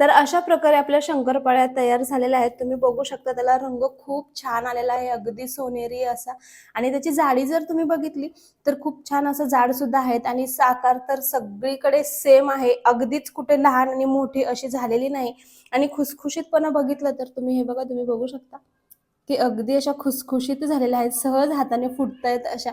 तर अशा प्रकारे आपल्या शंकरपाळ्या तयार झालेल्या आहेत. तुम्ही बघू शकता त्याला रंग खूप छान आलेला आहे. अगदी सोनेरी असा. आणि त्याची जाडी जर तुम्ही बघितली तर खूप छान असं जाड सुद्धा आहेत. आणि साकार तर सगळीकडे सेम आहे. अगदीच कुठे लहान आणि मोठी अशी झालेली नाही. आणि खुसखुशीतपणा बघितलं तर तुम्ही हे बघा तुम्ही बघू शकता की अगदी अशा खुसखुशीत झालेल्या आहेत. सहज हाताने फुटतायत अशा.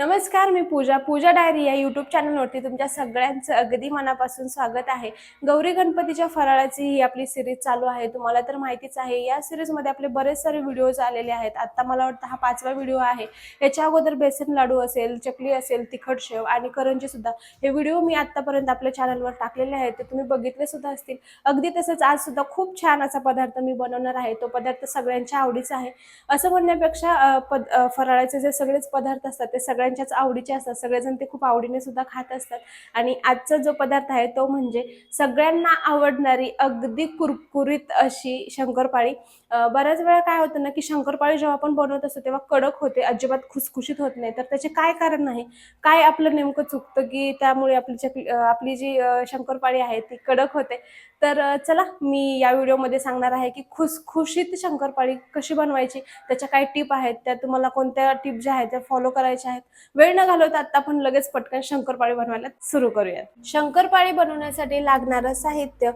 नमस्कार मी पूजा पूजा डायरी या यूट्यूब चॅनलवरती तुमच्या सगळ्यांचं अगदी मनापासून स्वागत आहे. गौरी गणपतीच्या फराळाची ही आपली सिरीज चालू आहे. तुम्हाला तर माहितीच आहे या सिरीजमध्ये आपले बरेच सारे व्हिडिओज आलेले आहेत. आता मला वाटतं हा पाचवा व्हिडिओ आहे. याच्या अगोदर बेसन लाडू असेल चकली असेल तिखट शेव आणि करंजी सुद्धा. हे व्हिडिओ मी आतापर्यंत आपल्या चॅनलवर टाकलेले आहेत. ते तुम्ही बघितले सुद्धा असतील. अगदी तसंच आज सुद्धा खूप छान असा पदार्थ मी बनवणार आहे. तो पदार्थ सगळ्यांच्या आवडीचा आहे. असं म्हणण्यापेक्षा पद फराळाचे जे सगळेच पदार्थ असतात ते सगळ्यांच्याच आवडीचे असतात. सगळेजण ते खूप आवडीने सुद्धा खात असतात. आणि आजचा जो पदार्थ आहे तो म्हणजे सगळ्यांना आवडणारी अगदी कुरकुरीत अशी शंकरपाळी. बऱ्याच वेळा काय होतं ना की शंकरपाळी जेव्हा आपण बनवत असतो तेव्हा कडक होते अजिबात खुसखुशीत होत नाही. तर त्याचे काय कारण आहे? काय आपलं नेमकं चुकतं की त्यामुळे आपली चकली आपली जी शंकरपाळी आहे ती कडक होते? तर चला मी या व्हिडिओमध्ये सांगणार आहे की खुसखुशीत शंकरपाळी कशी बनवायची? त्याच्या काय टिप आहेत? त्या तुम्हाला कोणत्या टिप ज्या आहेत त्या फॉलो करायच्या आहेत? वेळ न घालवता आता आपण लगेच पटकन शंकरपाळी बनवायला सुरू करूयात. शंकरपाळी बनवण्यासाठी लागणारं साहित्य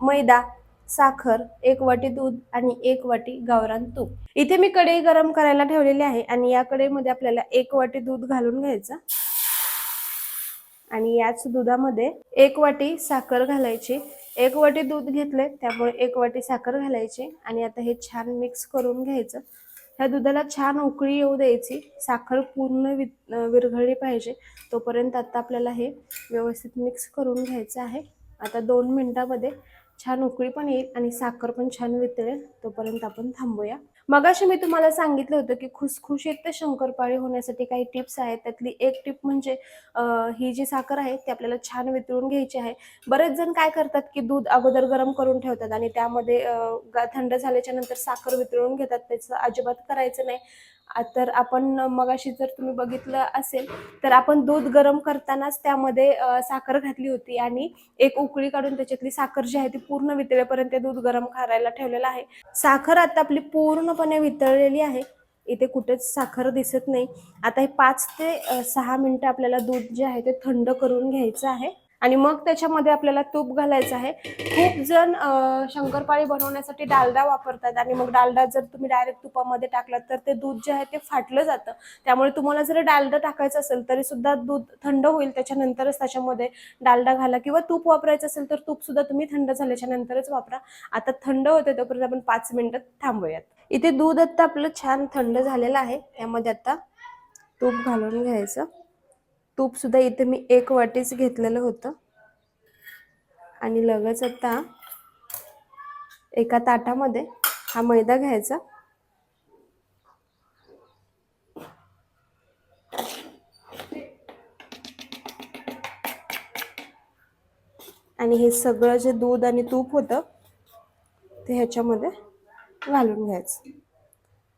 मैदा साखर एक वाटी दूध आणि एक वाटी गावरान तूप. इथे मी कढई गरम करायला ठेवलेली आहे आणि या कढईमध्ये आपल्याला एक वाटी दूध घालून घ्यायचं. आणि याच दुधामध्ये एक वाटी साखर घालायची. एक वाटी दूध घेतले त्यामुळे एक वाटी साखर घालायची आणि आता हे छान मिक्स करून घ्यायचं. ह्या दुधाला छान उकळी येऊ द्यायची. साखर पूर्ण वि विरघळली पाहिजे. तोपर्यंत आता आपल्याला हे व्यवस्थित मिक्स करून घ्यायचं आहे. आता दोन मिनिटामध्ये छान उकळी पण येईल आणि साखर पण छान वितळेल. तोपर्यंत आपण थांबूया. मगाशी मी तुम्हाला सांगितलं होतं की खुसखुशीत शंकरपाळी होण्यासाठी काही टिप्स आहेत. त्यातली एक टिप म्हणजे ही जी साखर आहे ती आपल्याला छान वितळून घ्यायची आहे. बरेच जण काय करतात की दूध अगोदर गरम करून ठेवतात आणि त्यामध्ये थंड झाल्याच्यानंतर साखर वितळून घेतात. त्याचं अजिबात करायचं नाही. तर आपण मगाशी जर तुम्ही बघितलं असेल तर आपण दूध गरम करतानाच त्यामध्ये साखर घातली होती आणि एक उकळी काढून त्याच्यातली साखर जी आहे ती पूर्ण वितळेपर्यंत दूध गरम करायला ठेवलेलं आहे. साखर आता आपली पूर्णपणे वितळलेली आहे. इथे कुठेच साखर दिसत नाही. आता हे पाच ते सहा मिनटं आपल्याला दूध जे आहे ते थंड करून घ्यायचं आहे. आणि मग त्याच्यामध्ये आपल्याला तूप घालायचं आहे. खूप जण शंकरपाळी बनवण्यासाठी डालडा वापरतात आणि मग डालडा जर तुम्ही डायरेक्ट तुपामध्ये टाकलात तर ते दूध जे आहे ते फाटलं जातं. त्यामुळे तुम्हाला जर डालडा टाकायचं असेल तरी सुद्धा दूध थंड होईल. त्याच्यानंतरच त्याच्यामध्ये डालडा घाला किंवा तूप वापरायचं असेल तर तूप सुद्धा तुम्ही थंड झाल्याच्या नंतरच वापरा. आता थंड होते तोपर्यंत आपण पाच मिनिटं थांबूयात. इथे दूध आता आपलं छान थंड झालेलं आहे. त्यामध्ये आता तूप घालून घ्यायचं. तूप सुद्धा इथे मी एक वाटीच घेतलेलं होतं. आणि लगेच आता एका ताटामध्ये हा मैदा घ्यायचा. आणि हे सगळं जे दूध आणि तूप होतं ते ह्याच्यामध्ये घालून घ्यायचं.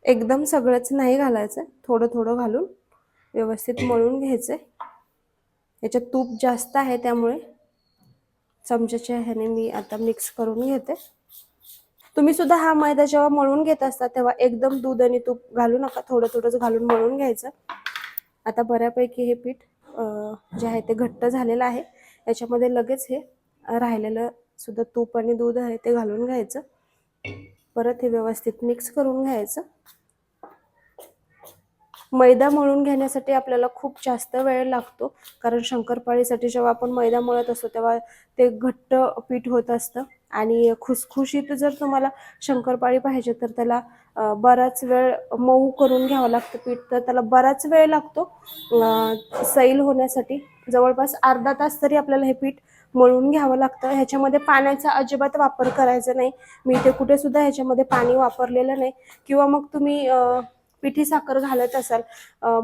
एकदम सगळंच नाही घालायचं थोडं थोडं घालून व्यवस्थित मळून घ्यायचं. याच्यात तूप जास्त आहे त्यामुळे चमच्याच्या ह्याने मी आता मिक्स करून घेते. तुम्ही सुद्धा हा मैदा जेव्हा मळून घेत असता तेव्हा एकदम दूध आणि तूप घालू नका थोडं थोडंच घालून मळून घ्यायचं. आता बऱ्यापैकी हे पीठ जे आहे ते घट्ट झालेलं आहे. याच्यामध्ये लगेच हे राहिलेलं सुद्धा तूप आणि दूध आहे ते घालून घ्यायचं. परत हे व्यवस्थित मिक्स करून घ्यायचं. मैदा मळून घेण्यासाठी आपल्याला खूप जास्त वेळ लागतो. कारण शंकरपाळीसाठी जेव्हा आपण मैदा मळत असतो तेव्हा ते घट्ट पीठ होत असतं. आणि खुसखुशीत जर तुम्हाला शंकरपाळी पाहिजे तर त्याला बराच वेळ मऊ करून घ्यावं लागतं पीठ. तर त्याला बराच वेळ लागतो सैल होण्यासाठी. जवळपास अर्धा तास तरी आपल्याला हे पीठ मळून घ्यावं लागतं. ह्याच्यामध्ये पाण्याचा अजिबात वापर करायचा नाही. मी ते कुठे सुद्धा ह्याच्यामध्ये पाणी वापरलेलं नाही. किंवा मग तुम्ही अं, पिठी साखर घालत असाल.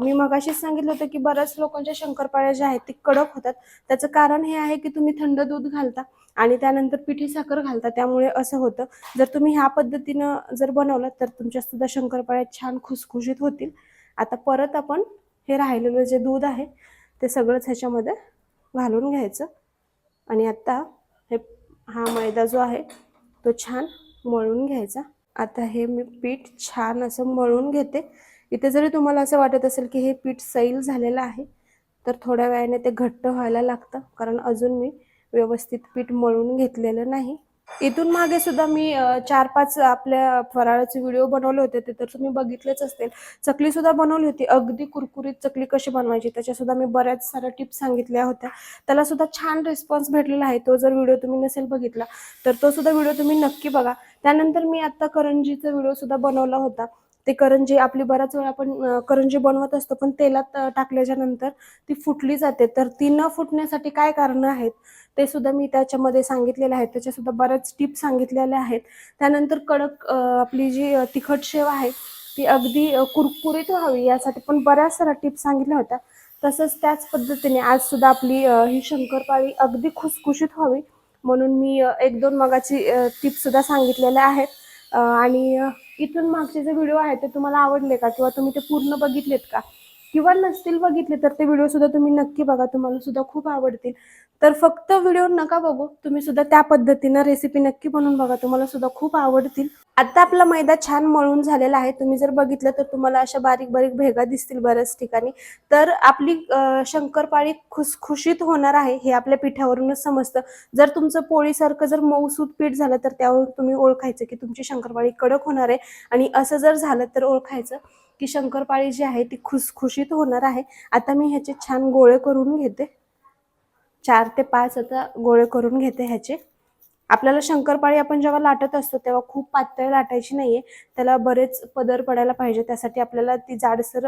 मी मगाशीच सांगितलं होतं की बऱ्याच लोकांच्या शंकरपाळ्या ज्या आहेत ते कडक होतात. त्याचं कारण हे आहे की तुम्ही थंड दूध घालता आणि त्यानंतर पिठी साखर घालता. त्यामुळे असं होतं. जर तुम्ही ह्या पद्धतीनं जर बनवलं तर तुमच्या सुद्धा शंकरपाळ्या छान खुसखुशीत होतील. आता परत आपण हे राहिलेलं जे दूध आहे ते सगळंच ह्याच्यामध्ये घालून घ्यायचं. आणि आत्ता हे हा मैदा जो आहे तो छान मळून घ्यायचा. आता हे मी पीठ छान असं मळून घेते. इथे जरी तुम्हाला असं वाटत असेल की हे पीठ सैल झालेलं आहे तर थोड्या वेळाने ते घट्ट व्हायला लागतं. कारण अजून मी व्यवस्थित पीठ मळून घेतलेलं नाही. इथून मागे सुद्धा मी चार पाच आपल्या फराळाचे व्हिडिओ बनवले होते ते तर तुम्ही बघितलेच असतील. चकली सुद्धा बनवली होती. अगदी कुरकुरीत चकली कशी बनवायची त्याच्या सुद्धा मी बऱ्याच साऱ्या टिप्स सांगितल्या होत्या. त्याला सुद्धा छान रिस्पॉन्स भेटलेला आहे. तो जर व्हिडिओ तुम्ही नसेल बघितला तर तो सुद्धा व्हिडिओ तुम्ही नक्की बघा. त्यानंतर मी आता करंजीचा व्हिडिओ सुद्धा बनवला होता. ते करंजी आपली बऱ्याच वेळा आपण करंजी बनवत असतो पण तेलात टाकल्याच्या नंतर ती फुटली जाते. तर ती न फुटण्यासाठी काय कारणं आहेत ते सुद्धा मी त्याच्यामध्ये सांगितलेले आहेत त्याच्या सुद्धा बऱ्याच टिप्स सांगितलेल्या आहेत. त्यानंतर कडक आपली जी तिखट शेव आहे ती अगदी कुरकुरीत व्हावी यासाठी पण बऱ्याच साऱ्या टिप्स सांगितल्या होत्या. तसंच त्याच पद्धतीने आज सुद्धा आपली ही शंकरपाळी अगदी खुसखुशीत व्हावी म्हणून मी एक दोन मगाची टिप्स सुद्धा सांगितलेल्या आहेत. आणि इथून मागचे जे व्हिडिओ आहेत ते तुम्हाला आवडले का? किंवा तुम्ही ते पूर्ण बघितलेत का? किंवा नसतील बघितले तर ते व्हिडिओ सुद्धा तुम्ही नक्की बघा. तुम्हाला सुद्धा खूप आवडतील. तर फक्त व्हिडिओ नका बघू. तुम्ही सुद्धा त्या पद्धतीनं रेसिपी नक्की बनवून बघा. तुम्हाला सुद्धा खूप आवडतील. आता आपला मैदा छान मळून झालेला आहे. तुम्ही जर बघितलं तर तुम्हाला अशा बारीक बारीक भेगा दिसतील बऱ्याच ठिकाणी. तर आपली शंकरपाळी खुसखुशीत होणार आहे हे आपल्या पिठावरूनच समजतं. जर तुमचं पोळीसारखं जर मऊसूत पीठ झालं तर त्यावरून तुम्ही ओळखायचं की तुमची शंकरपाळी कडक होणार आहे. आणि असं जर झालं तर ओळखायचं की शंकरपाळी जी आहे ती खुसखुशीत होणार आहे. आता मी ह्याचे छान गोळे करून घेते. चार ते पाच आता गोळे करून घेते ह्याचे. आपल्याला शंकरपाळी आपण जेव्हा लाटत असतो तेव्हा खूप पातळ लाटायची नाहीये. त्याला बरेच पदर पडायला पाहिजे त्यासाठी आपल्याला ती जाडसर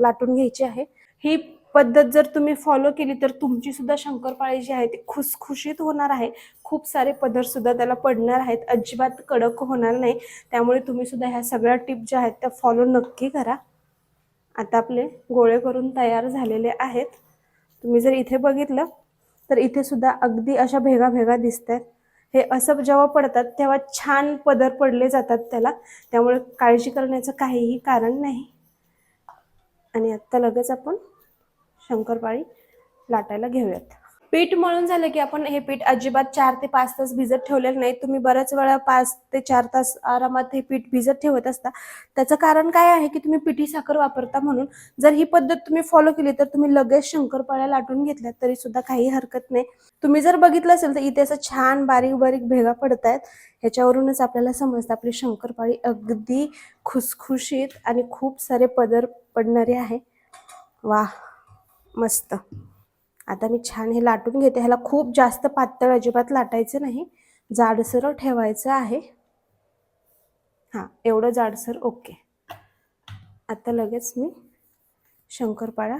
लाटून घ्यायची आहे. ही पद्धत जर तुम्ही फॉलो केली तर तुमची सुद्धा शंकरपाळी जी आहे ती खुसखुशीत होणार आहे. खूप सारे पदर सुद्धा त्याला पडणार आहेत. अजिबात कडक होणार नाही. त्यामुळे तुम्ही सुद्धा ह्या सगळ्या टिप ज्या आहेत त्या फॉलो नक्की करा. आता आपले गोळे करून तयार झालेले आहेत. तुम्ही जर इथे बघितलं तर इथे सुद्धा अगदी अशा भेगा भेगा दिसत आहेत हे असं जेव्हा पडतात तेव्हा छान पदर पडले जातात त्याला. त्यामुळे काळजी करण्याचं काहीही कारण नाही. आणि आत्ता लगेच आपण शंकरपाळी लाटायला घेऊयात. पीठ मळून झालं की आपण हे पीठ अजिबात चार ते पाच तास भिजत ठेवलेलं नाही. तुम्ही बऱ्याच वेळा पाच ते चार तास आरामात हे पीठ भिजत ठेवत असता. त्याचं कारण काय आहे की तुम्ही पिठी साखर वापरता म्हणून जर ही पद्धत तुम्ही फॉलो केली तर तुम्ही लगेच शंकरपाळ्या लाटून घेतल्यात तरी सुद्धा काही हरकत नाही. तुम्ही जर बघितलं असेल तर इथे असं छान बारीक बारीक भेगा पडत आहेत ह्याच्यावरूनच आपल्याला समजतं आपली शंकरपाळी अगदी खुसखुशीत आणि खूप सारे पदर पडणारे आहे. वा मस्त. आता मी छान हे लाटून घेते. ह्याला खूप जास्त पातळ अजिबात लाटायचं नाही. जाडसर ठेवायचं आहे. हां एवढं जाडसर ओके. आता लगेच मी शंकरपाळा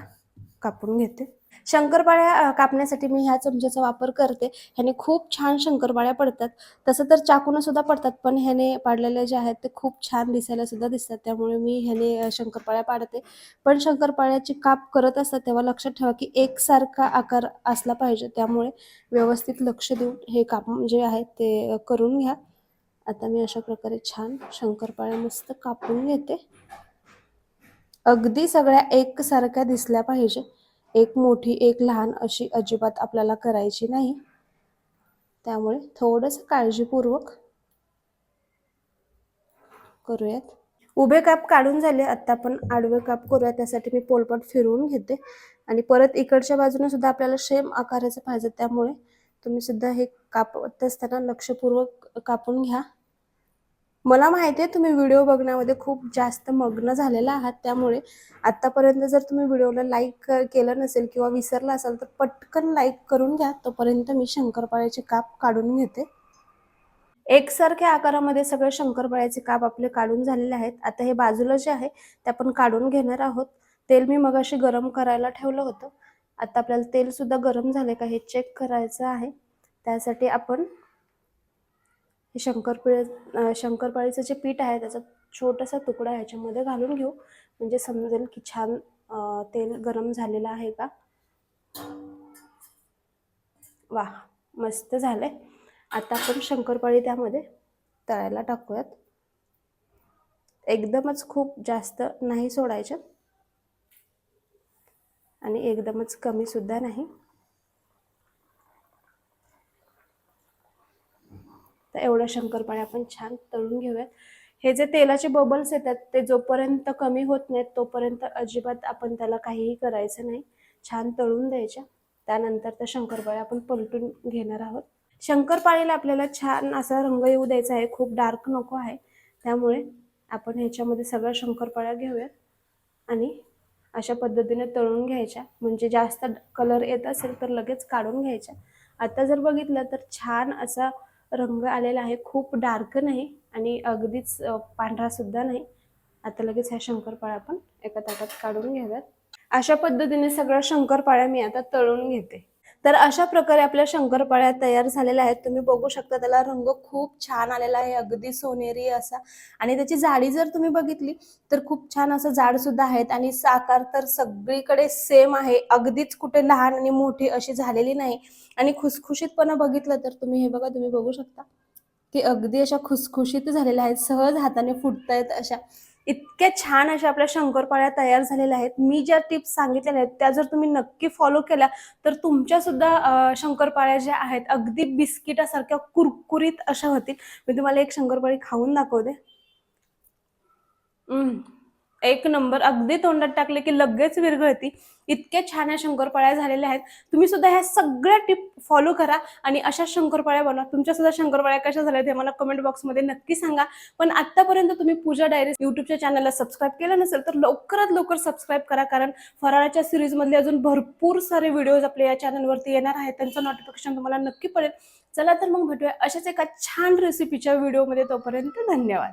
कापून घेते. शंकरपाळ्या कापण्यासाठी मी ह्या चमच्याचा वापर करते. ह्याने खूप छान शंकरपाळ्या पडतात. तसं तर चाकून सुद्धा पडतात पण ह्याने पाडलेले जे आहेत ते खूप छान दिसायला सुद्धा दिसतात. त्यामुळे मी ह्याने शंकरपाळ्या पाडते. पण शंकरपाळ्याची काप करत असतात तेव्हा लक्षात ठेवा की एकसारखा आकार असला पाहिजे. त्यामुळे व्यवस्थित लक्ष देऊन हे काप जे आहे ते करून घ्या. आता मी अशा प्रकारे छान शंकरपाळ्या मस्त कापून घेते. अगदी सगळ्या एकसारख्या दिसल्या पाहिजे. एक मोठी एक लहान अशी अजिबात आपल्याला करायची नाही. त्यामुळे थोडंसं काळजीपूर्वक करूयात. उभे काप काढून झाले. आता आपण आडवे काप करूया त्यासाठी मी पोलपट फिरवून घेते. आणि परत इकडच्या बाजूने सुद्धा आपल्याला सेम आकाराचं पाहिजे. त्यामुळे तुम्ही सुद्धा हे कापत असताना लक्षपूर्वक कापून घ्या. मला माहिती आहे तुम्ही व्हिडिओ बघण्यामध्ये खूप जास्त मग्न झालेला आहात. त्यामुळे आत्तापर्यंत जर तुम्ही व्हिडिओला लाईक केलं नसेल किंवा विसरला असाल तर पटकन लाईक करून घ्या. तोपर्यंत मी शंकरपाळ्याचे काप काढून घेते. एकसारख्या आकारामध्ये सगळे शंकरपाळ्याचे काप आपले काढून झालेले आहेत. आता हे बाजूला जे आहे ते आपण काढून घेणार आहोत. तेल मी मगाशी गरम करायला ठेवलं होतं. आता आपल्याला तेल सुद्धा गरम झाले का हे चेक करायचं आहे. त्यासाठी आपण हे शंकरपिळे शंकरपाळीचं जे पीठ आहे त्याचा छोटासा तुकडा ह्याच्यामध्ये घालून घेऊ. म्हणजे समजेल की छान तेल गरम झालेलं आहे का? वा मस्त झालंय. आता आपण शंकरपाळी त्यामध्ये तळायला टाकूयात. एकदमच खूप जास्त नाही सोडायचं. आणि एकदमच कमी सुद्धा नाही. तर एवढं शंकरपाळ्या आपण छान तळून घेऊयात. हे जे तेलाचे बबल्स येतात ते जोपर्यंत कमी होत नाहीत तोपर्यंत अजिबात आपण त्याला काहीही करायचं नाही. छान तळून द्यायच्या. त्यानंतर त्या शंकरपाळ्या आपण पलटून घेणार आहोत. शंकरपाळीला आपल्याला छान असा रंग येऊ द्यायचा आहे. खूप डार्क नको आहे. त्यामुळे आपण ह्याच्यामध्ये सगळ्या शंकरपाळ्या घेऊयात. आणि अशा पद्धतीने तळून घ्यायच्या. म्हणजे जास्त कलर येत असेल तर लगेच काढून घ्यायच्या. आता जर बघितलं तर छान असा रंग आलेला आहे. खूप डार्क नाही आणि अगदीच पांढरा सुद्धा नाही. आता लगेच ह्या शंकरपाळ्या आपण एका ताटात काढून घ्याव्यात. अशा पद्धतीने सगळ्या शंकरपाळ्या मी आता तळून घेते. तर अशा प्रकारे आपल्या शंकरपाळ्या तयार झालेल्या आहेत. तुम्ही बघू शकता त्याला रंग खूप छान आलेला आहे. अगदी सोनेरी असा. आणि त्याची जाडी जर तुम्ही बघितली तर खूप छान असं जाड सुद्धा आहेत. आणि साकार तर सगळीकडे सेम आहे. अगदीच कुठे लहान आणि मोठी अशी झालेली नाही. आणि खुसखुशीतपणा बघितलं तर तुम्ही हे बघा तुम्ही बघू शकता. की अगदी अशा खुसखुशीत झालेल्या आहेत. सहज हाताने फुटतायत अशा. इतक्या छान अशा आपल्या शंकरपाळ्या तयार झालेल्या आहेत. मी ज्या टिप्स सांगितलेल्या आहेत त्या जर तुम्ही नक्की फॉलो केल्या तर तुमच्या सुद्धा शंकरपाळ्या ज्या आहेत अगदी बिस्किटासारख्या कुरकुरीत अशा होतील. मी तुम्हाला एक शंकरपाळी खाऊन दाखवते. एक नंबर. अगदी तोंडात टाकले की लगेच विरघळती. इतक्या छान या शंकरपाळ्या झालेल्या आहेत. तुम्ही सुद्धा ह्या सगळ्या टिप फॉलो करा आणि अशा शंकरपाळ्या बनवा. तुमच्या सुद्धा शंकरपाळ्या कशा झाल्या ते मला कमेंट बॉक्समध्ये नक्की सांगा. पण आतापर्यंत तुम्ही पूजा डायरी युट्यूबच्या चॅनलला सबस्क्राईब केलं नसेल तर लवकरात लवकर सबस्क्राईब करा. कारण फराळाच्या सिरीजमधले अजून भरपूर सारे व्हिडिओज आपल्या या चॅनलवरती येणार आहेत. त्यांचं नोटिफिकेशन तुम्हाला नक्की पडेल. चला तर मग भेटूया अशाच एका छान रेसिपीच्या व्हिडिओमध्ये तोपर्यंत धन्यवाद.